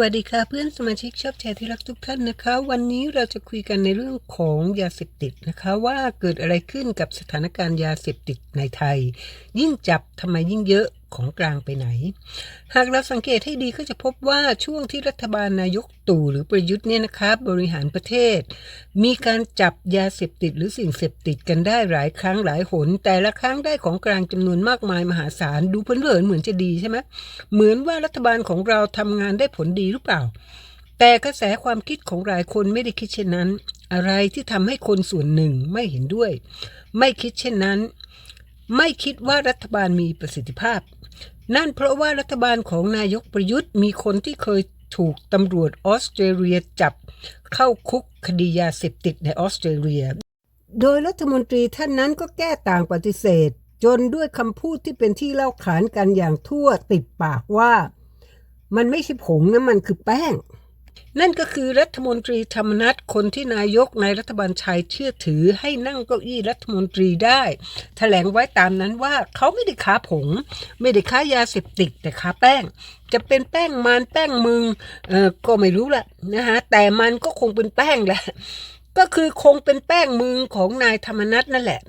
วัสดีค่ะเพื่อนสมาชิกชอบแชร์ที่รักทุกท่านนะคะ วันนี้เราจะคุยกันในเรื่องของยาเสพติดนะคะว่าเกิดอะไรขึ้นกับสถานการณ์ยาเสพติดในไทย ยิ่งจับทำไมยิ่งเยอะ ของกลางไปไหน หากเราสังเกตให้ดีก็จะพบว่าช่วงที่รัฐบาลนายกตู่หรือประยุทธ์เนี่ยนะคะบริหารประเทศ มีการจับยาเสพติดหรือสิ่งเสพติดกันได้หลายครั้งหลายหน แต่ละครั้งได้ของกลางจำนวนมากมายมหาศาลดูเพลินเหมือนจะดีใช่ไหมเหมือนว่ารัฐบาลของเราทำงานได้ผลดีหรือเปล่าแต่กระแสความคิดของหลายคนไม่ได้คิดเช่นนั้น อะไรที่ทำให้คนส่วนหนึ่งไม่เห็นด้วย ไม่คิดเช่นนั้น ไม่คิดว่ารัฐบาลมีประสิทธิภาพ นั่นเพราะว่ารัฐบาลของนายกประยุทธ์มีคนที่เคยถูกตำรวจออสเตรเลียจับเข้าคุกคดียาเสพติดในออสเตรเลีย โดยรัฐมนตรีท่านนั้นก็แก้ต่างปฏิเสธ จนด้วยคำพูดที่เป็นที่เล่าขานกันอย่างทั่วติดปากว่า มันไม่ใช่ผงนะมันคือแป้ง นั่นก็คือรัฐมนตรีธรรมนัฐคนที่นายกในรัฐบาลชัยเชื่อถือให้นั่งเก้าอี้รัฐมนตรีได้แถลงไว้ตามนั้นว่าเขาไม่ได้ค้าผง ไม่ได้ค้ายาเสพติดแต่ค้าแป้ง จะเป็นแป้งมันแป้งมึงเออก็ไม่รู้ละนะฮะแต่มันก็คงเป็นแป้งแหละก็คือคงเป็นแป้งมือของนายธรรมนัฐนั่นแหละ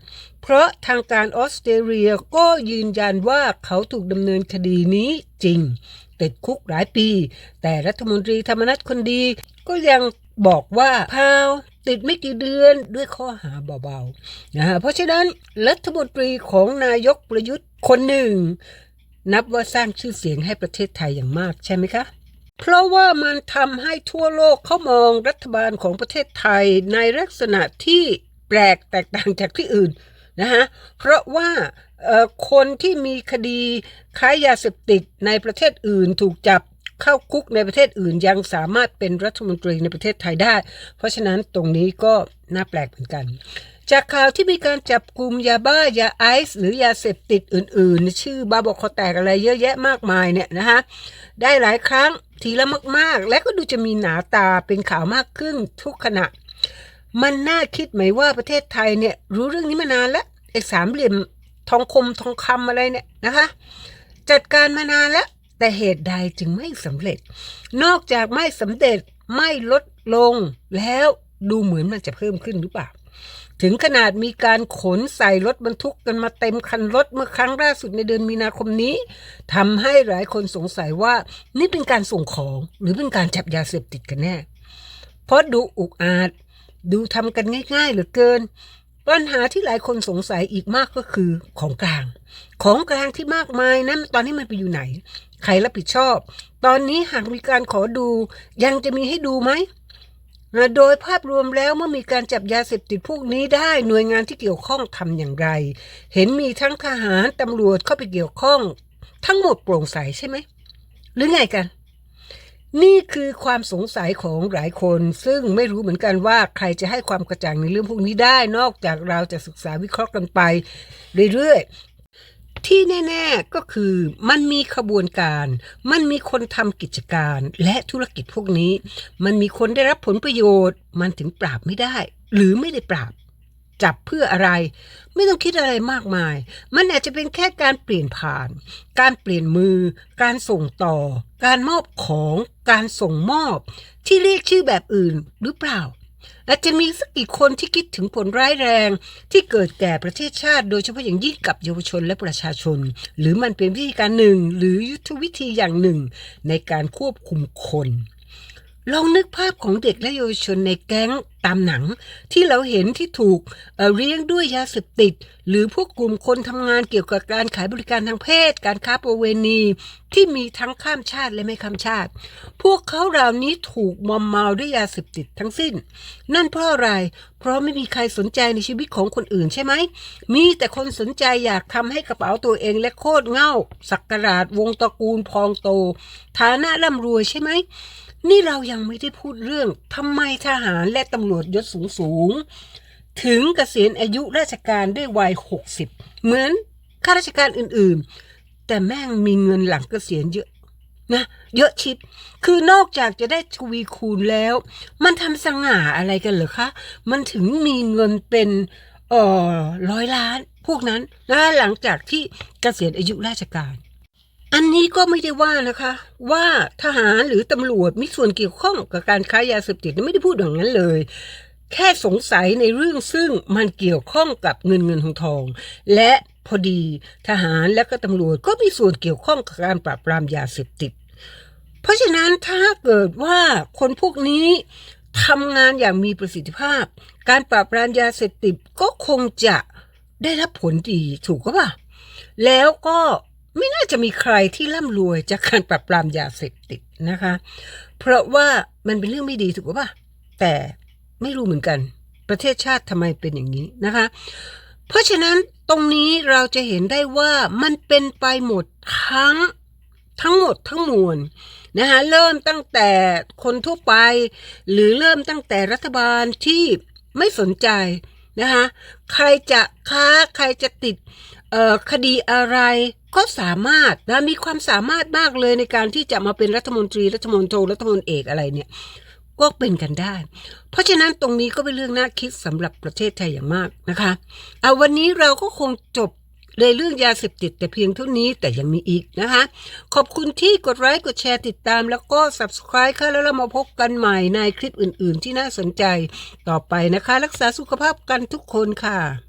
เพราะทางการออสเตรเลียก็ยืนยันว่าเขาถูกดำเนินคดีนี้จริง ติดคุกหลายปี แต่รัฐมนตรีธรรมนัฐคนดี ก็ยังบอกว่าพาวติดไม่กี่เดือนด้วยข้อหาเบาๆนะฮะเพราะฉะนั้นรัฐมนตรีของนายกประยุทธ์คนหนึ่ง นับว่าสร้างชื่อเสียงให้ประเทศไทยอย่างมากใช่ไหมคะ เพราะว่ามันทำให้ทั่วโลกเขามองรัฐบาลของประเทศไทยในลักษณะที่แปลกแตกต่างจากที่อื่น นะฮะเพราะว่าคนที่มีคดีค้ายาเสพติดในประเทศอื่นถูกจับเข้าคุกในประเทศอื่นยังสามารถเป็นรัฐมนตรีในประเทศไทยได้ เพราะฉะนั้นตรงนี้ก็น่าแปลกเหมือนกัน จากข่าวที่มีการจับกลุ่มยาบ้ายาไอซ์หรือยาเสพติดอื่น ๆ ชื่อบาบอกคอแตกอะไรเยอะแยะมากมายเนี่ยนะคะได้หลายครั้งทีละมาก ๆ และก็ดูจะมีหนาตาเป็นข่าวมากขึ้นทุกขณะ มันน่าคิดไหมว่าประเทศไทยเนี่ยรู้เรื่องนี้มานานแล้วไอ้สามเหลี่ยมทองคมทองคำอะไรเนี่ยนะคะ จัดการมานานแล้ว แต่เหตุใดจึงไม่สำเร็จ นอกจากไม่สำเร็จไม่ลดลงแล้วดูเหมือนมันจะเพิ่มขึ้นหรือเปล่า ถึงขนาดมีการขนใส่รถบรรทุกกันมาเต็มคันรถเมื่อครั้งล่าสุดในเดือนมีนาคมนี้ทำให้หลายคนสงสัยว่านี่เป็นการส่งของหรือเป็นการจับยาเสพติดกันแน่ เพราะดูอุกอาจ ดูทำกันง่าย ๆ เหลือเกิน ปัญหาที่หลายคนสงสัยอีกมากก็คือของกลาง ของกลางที่มากมายนั้นตอนนี้มันไปอยู่ไหน ใครรับผิดชอบ ตอนนี้หากมีการขอดู ยังจะมีให้ดูไหมโดยภาพรวมแล้วเมื่อมีการจับยาเสพติดพวกนี้ได้หน่วยงานที่เกี่ยวข้องทำอย่างไร เห็นมีทั้งทหารตำรวจเข้าไปเกี่ยวข้อง ทั้งหมดโปร่งใสใช่ไหม หรือไงกัน นี่คือความสงสัยของหลายคน ซึ่งไม่รู้เหมือนกันว่าใครจะให้ความกระจ่างในเรื่องพวกนี้ได้ นอกจากเราจะศึกษาวิเคราะห์กันไปเรื่อยๆ ที่แน่ ๆก็คือมันมีขบวนการ มันมีคนทำกิจการและธุรกิจพวกนี้ มันมีคนได้รับผลประโยชน์ มันถึงปราบไม่ได้ หรือไม่ได้ปราบ จับเพื่ออะไร ไม่ต้องคิดอะไรมากมาย มันอาจจะเป็นแค่การเปลี่ยนผ่าน การเปลี่ยนมือ การส่งต่อ การมอบของ การส่งมอบ ที่เรียกชื่อแบบอื่นหรือเปล่า อาจจะมีสักกี่คนที่คิดถึงผลร้ายแรง ที่เกิดแก่ประเทศชาติ โดยเฉพาะอย่างยิ่งกับเยาวชนและประชาชน หรือมันเป็นวิธีการหนึ่ง หรือยุทธวิธีอย่างหนึ่ง ในการควบคุมคน ลองนึกภาพของเด็กและเยาวชนในแก๊งตามหนัง ที่เราเห็นที่ถูกเเลี้ยงด้วยยาเสพติด หรือพวกกลุ่มคนทำงานเกี่ยวกับการขายบริการทางเพศ การค้าประเวณี ที่มีทั้งข้ามชาติและไม่ข้ามชาติ พวกเขาเหล่านี้ถูกมอมเมาด้วยยาเสพติดทั้งสิ้น นั่นเพราะอะไร เพราะไม่มีใครสนใจในชีวิตของคนอื่นใช่ไหม มีแต่คนสนใจอยากทำให้กระเป๋าตัวเองและโคตรเง่าสักการาดวงตระกูลพองโต ฐานะร่ำรวยใช่ไหม นี่เรายังไม่ได้พูดเรื่องทำไมทหารและตำรวจยศสูงสูงๆถึงเกษียณอายุราชการด้วยวัย 60 เหมือนข้าราชการอื่นๆ แต่แม่งมีเงินหลังเกษียณเยอะนะเยอะชิบคือนอกจากจะได้ทวีคูณแล้ว มันทำสง่าอะไรกันเหรอคะ มันถึงมีเงินเป็นเอ่อร้อยล้าน พวกนั้นนะหลังจากที่เกษียณอายุราชการ อันนี้ก็ไม่ได้ว่านะคะ ว่าทหารหรือตำรวจมีส่วนเกี่ยวข้องกับการค้ายาเสพติดไม่ได้พูดอย่างนั้นเลย แค่สงสัยในเรื่องซึ่งมันเกี่ยวข้องกับเงินเงินทองทอง และพอดีทหารและก็ตำรวจก็มีส่วนเกี่ยวข้องกับการปราบปรามยาเสพติด เพราะฉะนั้นถ้าเกิดว่าคนพวกนี้ทำงานอย่างมีประสิทธิภาพ การปราบปรามยาเสพติดก็คงจะได้รับผลดีถูกก็ป่ะแล้วก็ ไม่น่าจะมีใครที่ร่ำรวยจากการปราบปรามยาเสพติดนะคะ เพราะว่ามันเป็นเรื่องไม่ดีถูกป่ะแต่ไม่รู้เหมือนกัน ประเทศชาติทำไมเป็นอย่างนี้นะคะ เพราะฉะนั้นตรงนี้เราจะเห็นได้ว่ามันเป็นไปหมดทั้งทั้งหมดทั้งมวลนะคะเริ่มตั้งแต่คนทั่วไป หรือเริ่มตั้งแต่รัฐบาลที่ไม่สนใจนะคะใครจะค้าใครจะติด อ่อคดีอะไรก็สามารถนะมีความสามารถมากเลยในการที่จะมาเป็นรัฐมนตรีรัฐมนตรีรัฐมนตรีเอกอะไรเนี่ยก็เป็นกันได้ เพราะฉะนั้นตรงนี้ก็เป็นเรื่องน่าคิดสำหรับประเทศไทยอย่างมากนะคะเอาวันนี้เราก็คงจบในเรื่องยาเสพติดแต่เพียงเท่านี้แต่ยังมีอีกนะคะ ขอบคุณที่กดไลค์กดแชร์ติดตาม แล้วก็ subscribe ค่ะแล้วเรามาพบกันใหม่ในคลิปอื่น ๆ ที่น่าสนใจต่อไปนะคะ รักษาสุขภาพกันทุกคนค่ะ